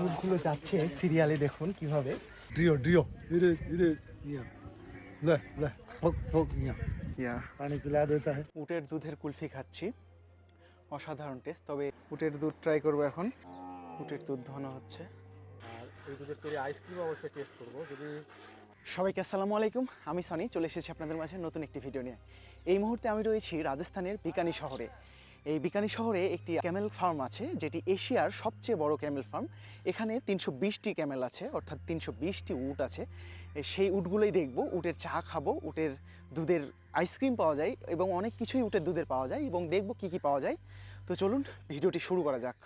উটগুলো যাচ্ছে সিরিয়ালে দেখুন কীভাবে। ড্রিও ড্রিও ধীরে ধীরে লে লে ভোগ ভোগ ইয়া। পানি পিলা দিতে হয় উটের দুধের কুলফি খাচ্ছি। অসাধারণ টেস্ট তবে উটের দুধ ট্রাই করব এখন। উটের দুধ ধনো হচ্ছে। আর এই দুধের তৈরি আইসক্রিম অবশ্যই টেস্ট করব। যদি সবাইকে আসসালামু আলাইকুম আমি সনি চলে এসেছি আপনাদের মাঝে নতুন একটি ভিডিও নিয়ে। এই মুহূর্তে আমি রয়েছি রাজস্থানের বিকানি শহরে। এই বিকানি শহরে একটি ক্যামেল ফার্ম আছে, যেটি এশিয়ার সবচেয়ে বড় ক্যামেল ফার্ম। এখানে তিনশো বিশটি ক্যামেল আছে, অর্থাৎ তিনশো বিশটি উট আছে। সেই উটগুলোই দেখব, উটের চা খাব, উটের দুধের আইসক্রিম পাওয়া যায় এবং অনেক কিছুই উটের দুধের পাওয়া যায় এবং দেখব কি কি পাওয়া যায়। তো চলুন, ভিডিওটি শুরু করা যাক।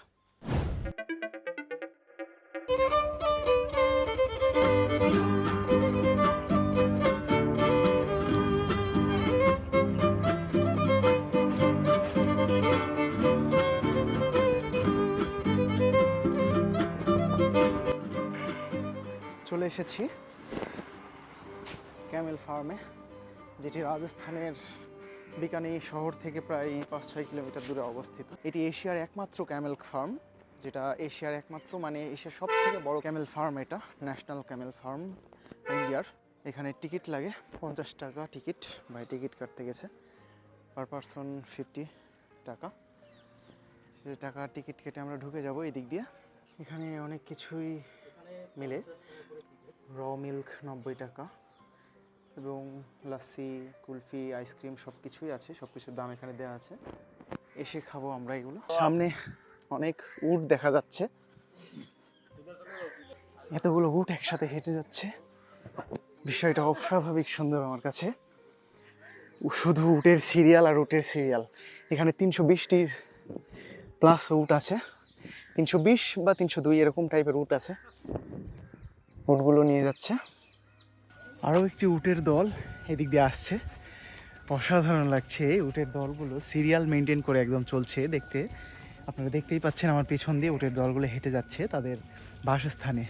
চলে এসেছি ক্যামেল ফার্মে, যেটি রাজস্থানের বিকানি শহর থেকে প্রায় পাঁচ ছয় কিলোমিটার দূরে অবস্থিত। এটি এশিয়ার একমাত্র ক্যামেল ফার্ম, যেটা এশিয়ার একমাত্র মানে এশিয়ার সব থেকে বড় ক্যামেল ফার্ম এটা, ন্যাশনাল ক্যামেল ফার্ম ইন্ডিয়ার এখানে টিকিট লাগে, পঞ্চাশ টাকা টিকিট বাই টিকিট কাটতে গেছে। পার পারসন ফিফটি টাকা। সেই টাকা টিকিট কেটে আমরা ঢুকে যাব এই দিক দিয়ে। এখানে অনেক কিছুই মিলে। র মিল্ক নব্বই টাকা এবং লাস্সি কুলফি আইসক্রিম সব কিছুই আছে সব কিছুর দাম এখানে দেওয়া আছে। এসে খাব আমরা এগুলো। সামনে অনেক উট দেখা যাচ্ছে। এতগুলো উট একসাথে হেঁটে যাচ্ছে। বিষয়টা অস্বাভাবিক সুন্দর আমার কাছে। শুধু উটের সিরিয়াল আর উটের সিরিয়াল এখানে তিনশো বিশটির প্লাস উট আছে। তিনশো বিশ বা তিনশো দুই এরকম টাইপের উট আছে। উটগুলো নিয়ে যাচ্ছে। আরও একটি উটের দল এদিক দিয়ে আসছে। অসাধারণ লাগছে এই উটের দলগুলো। সিরিয়াল মেনটেন করে একদম চলছে দেখতে। আপনারা দেখতেই পাচ্ছেন আমার পিছন দিয়ে উটের দলগুলো হেঁটে যাচ্ছে তাদের বাসস্থানে।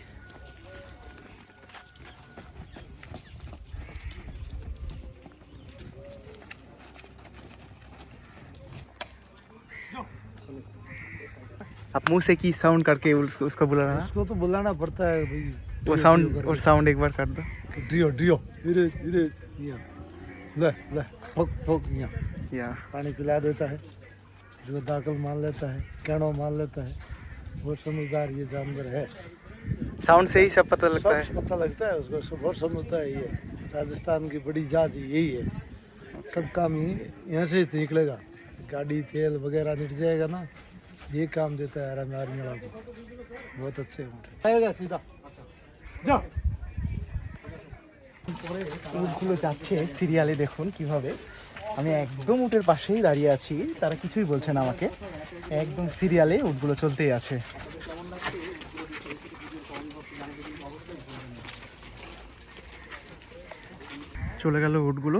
आप मुँह से की साउंड करके उस, उसको बुला रहा उसको तो बुलाना पड़ता है भाई। वो साउंड और साउंड एक बार कर दो। ड्रियो ड्रियो इरे इरे ले ले भोग भोग यहाँ। या। पानी पिला देता है। जो दाखिल मान लेता है कैनो मान लेता है वो समझदार ये जानवर है। साउंड से ही सब पता लगता है। सब पता लगता है उसको सब बहुत समझता है ये। राजस्थान की बड़ी जात यही है। सब काम ही यहाँ से ही निकलेगा गाड़ी तेल वगैरह निकल जाएगा ना ये काम देता है आराम आर्मी वाला को बहुत अच्छे ऊँट है आएगा सीधा जाओ উটগুলো যাচ্ছে সিরিয়ালে দেখুন কিভাবে আমি একদম উটের পাশেই দাঁড়িয়ে আছি তারা কিছুই বলছে না আমাকে একদম সিরিয়ালে উটগুলো চলতেই আছে চলে গেল উটগুলো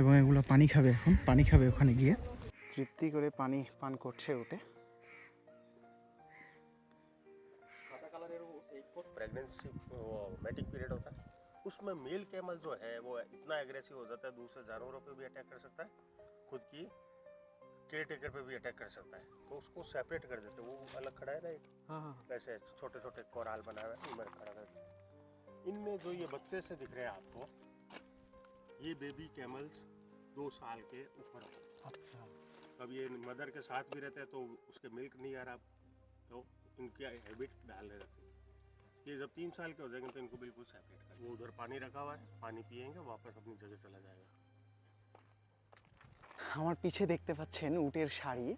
এবং এগুলো পানি খাবে এখন পানি খাবে ওখানে গিয়ে তৃপ্তি করে পানি পান করছে উঠে प्रेगनेंसी वो मैटिक पीरियड होता है उसमें मेल कैमल जो है वो इतना एग्रेसिव हो जाता है दूसरे जानवरों पे भी अटैक कर सकता है खुद की केयर टेकर पे भी अटैक कर सकता है तो उसको सेपरेट कर देते हैं वो अलग खड़ा है ना एक वैसे छोटे छोटे कोराल बनाए हुए हैं, इनमें खड़ा रहता है इनमें जो ये बच्चे से दिख रहे हैं आपको ये बेबी कैमल्स दो साल के ऊपर हो अच्छा अब ये मदर के साथ भी रहते हैं तो उसके मिल्क नहीं आ रहा तो इनकी हैबिट डालने रहती है ये जब तीन साल के हो जाएंगे तो इनको बिल्कुल सेपरेट कर वो उधर पानी रखा हुआ है पानी पिएंगे वापस अपनी जगह चला जाएगा আমার পিছে দেখতে পাচ্ছেন উটের শাড়ি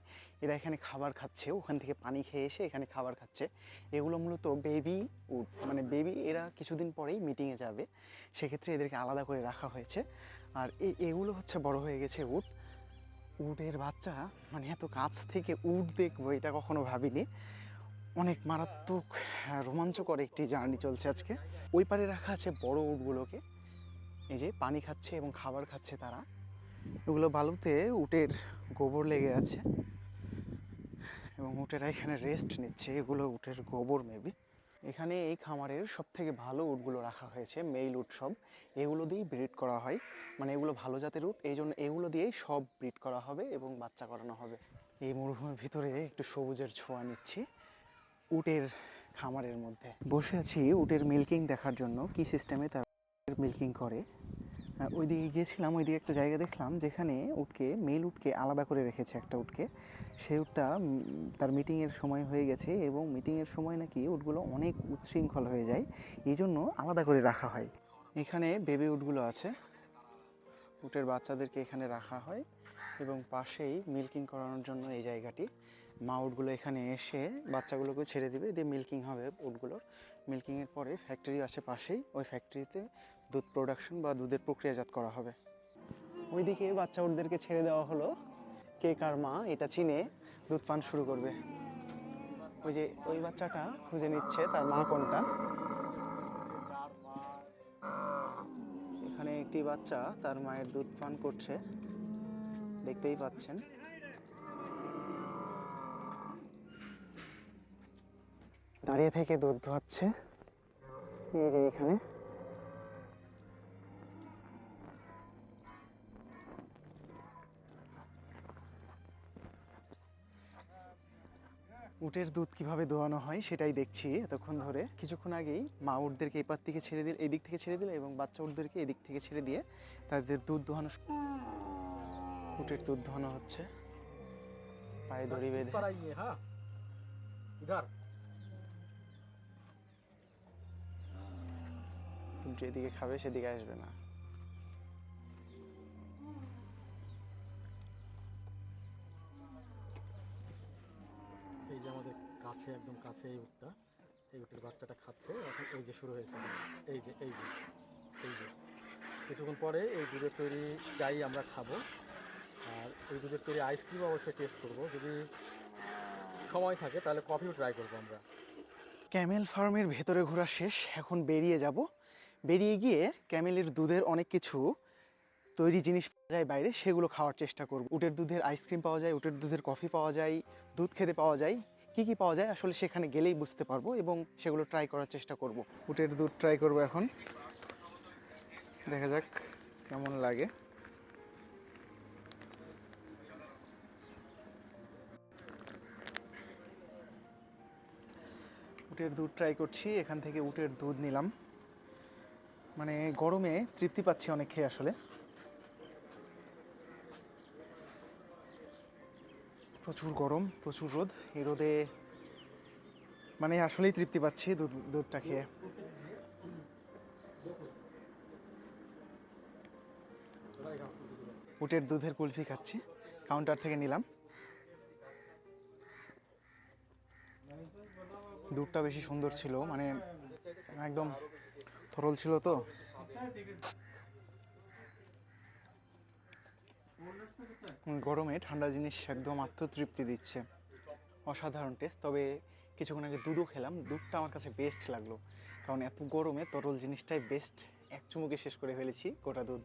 এরা এখানে খাবার খাচ্ছে ওখান থেকে পানি খেয়ে এসে এখানে খাবার খাচ্ছে এগুলো মূলত বেবি উট মানে বেবি এরা কিছুদিন পরেই মিটিংয়ে যাবে সেক্ষেত্রে এদেরকে আলাদা করে রাখা হয়েছে আর এ- এগুলো হচ্ছে বড় হয়ে গেছে উট উটের বাচ্চা মানে এত কাছ থেকে উট দেখব এটা কখনো ভাবিনি। অনেক মারাত্মক হ্যাঁ, রোমাঞ্চকর একটি জার্নি চলছে আজকে। ওই পারে রাখা আছে বড় উটগুলোকে। এই যে পানি খাচ্ছে এবং খাবার খাচ্ছে তারা। এগুলো বালুতে উটের গোবর লেগে আছে। এবং উটেরা এখানে রেস্ট নিচ্ছে। এগুলো উটের গোবর মেবি এখানে এই খামারের সব থেকে ভালো উটগুলো রাখা হয়েছে, মেইল উট সব। এগুলো দিয়েই ব্রিড করা হয়। মানে এগুলো ভালো জাতের উট এই জন্য এগুলো দিয়েই সব ব্রিড করা হবে এবং বাচ্চা করানো হবে। এই মরুভূমির ভিতরে একটু সবুজের ছোঁয়া নিচ্ছি উটের খামারের মধ্যে। বসে আছি উটের মিল্কিং দেখার জন্য। কি সিস্টেমে তারা মিল্কিং করে? ওইদিকে গিয়েছিলাম, ওইদিকে একটা জায়গা দেখলাম যেখানে উটকে, মেল উটকে আলাদা করে রেখেছে একটা উটকে। সেই উটটা তার মিটিংয়ের সময় হয়ে গেছে এবং মিটিংয়ের সময় নাকি উটগুলো অনেক উচ্ছৃঙ্খল হয়ে যায়, এই জন্য আলাদা করে রাখা হয়। এখানে বেবি উটগুলো আছে। উটের বাচ্চাদেরকে এখানে রাখা হয় এবং পাশেই মিল্কিং করানোর জন্য এই জায়গাটি। মা উটগুলো এখানে এসে বাচ্চাগুলোকে ছেড়ে দিবে, দিয়ে মিল্কিং হবে উটগুলোর। মিল্কিংয়ের পরে ফ্যাক্টরি আছে পাশেই। ওই ফ্যাক্টরিতে দুধ প্রোডাকশন বা দুধের প্রক্রিয়াজাত করা হবে। ওইদিকে বাচ্চা উটদেরকে ছেড়ে দেওয়া হলো। কে কার মা, এটা চিনে দুধ পান শুরু করবে। ওই যে ওই বাচ্চাটা খুঁজে নিচ্ছে, তার মা কোনটা? এখানে একটি বাচ্চা তার মায়ের দুধ পান করছে। দেখতেই পাচ্ছেন। দাঁড়িয়ে থেকে দুধ ধোয়াচ্ছে। এই যে এখানে। উটের দুধ কীভাবে দোয়ানো হয় সেটাই দেখছি এতক্ষণ ধরে। কিছুক্ষণ আগেই মা উটদেরকে এপার থেকে ছেড়ে দিল এদিক থেকে ছেড়ে দিল এবং বাচ্চা উটদেরকে এদিক থেকে ছেড়ে দিয়ে তাদের দুধ দোয়ানো উটের দুধ দোয়ানো হচ্ছে। পায়ে দড়ি বেঁধে। যেদিকে খাবে সেদিকে আসবে না। এই যে আমাদের কাছে, একদম কাছে এই উটটা, এই উটের বাচ্চাটা খাচ্ছে। এখন এই যে শুরু হয়েছে। এই যে এই যে এই যে। কিছুক্ষণ পরে এই দুধের তৈরি চাই আমরা খাব। আর এই দুধের তৈরি আইসক্রিম অবশ্যই টেস্ট করব। যদি সময় থাকে, তাহলে কফিও ট্রাই করব আমরা। ক্যামেল ফার্মের ভেতরে ঘোরা শেষ। এখন বেরিয়ে যাব। বেরিয়ে গিয়ে ক্যামেলের দুধের অনেক কিছু তৈরি জিনিস পাওয়া যায় বাইরে, সেগুলো খাওয়ার চেষ্টা করব। উটের দুধের আইসক্রিম পাওয়া যায়, উটের দুধের কফি পাওয়া যায়, দুধ খেতে পাওয়া যায়, কি কি পাওয়া যায় আসলে সেখানে গেলেই বুঝতে পারব এবং সেগুলো ট্রাই করার চেষ্টা করব। উটের দুধ ট্রাই করব এখন। দেখা যাক কেমন লাগে। উটের দুধ ট্রাই করছি, এখান থেকে উটের দুধ নিলাম। মানে গরমে তৃপ্তি পাচ্ছি অনেক খেয়ে আসলে। প্রচুর গরম, প্রচুর রোদ। এই রোদে মানে আসলেই তৃপ্তি পাচ্ছি দুধ, দুধটা খেয়ে। উটের দুধের কুলফি খাচ্ছি কাউন্টার থেকে নিলাম। দুধটা বেশি সুন্দর ছিল মানে একদম তরল ছিল তো। গরমে ঠান্ডা জিনিস একদম আত্মতৃপ্তি দিচ্ছে। অসাধারণ টেস্ট তবে কিছুক্ষণ আগে দুধও খেলাম, দুধটা আমার কাছে বেস্ট লাগল। কারণ এত গরমে তরল জিনিসটাই বেস্ট এক চুমুকে শেষ করে ফেলেছি গোটা দুধ।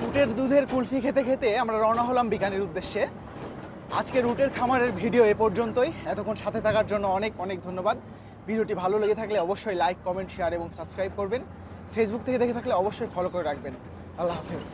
রুটের দুধের কুলফি খেতে খেতে আমরা রওনা হলাম বিকানের উদ্দেশ্যে। আজকে রুটের খামারের ভিডিও এ পর্যন্তই। এতক্ষণ সাথে থাকার জন্য অনেক অনেক ধন্যবাদ। ভিডিওটি ভালো লেগে থাকলে অবশ্যই লাইক কমেন্ট শেয়ার এবং সাবস্ক্রাইব করবেন। ফেসবুক থেকে দেখে থাকলে অবশ্যই ফলো করে রাখবেন। আল্লাহ হাফেজ।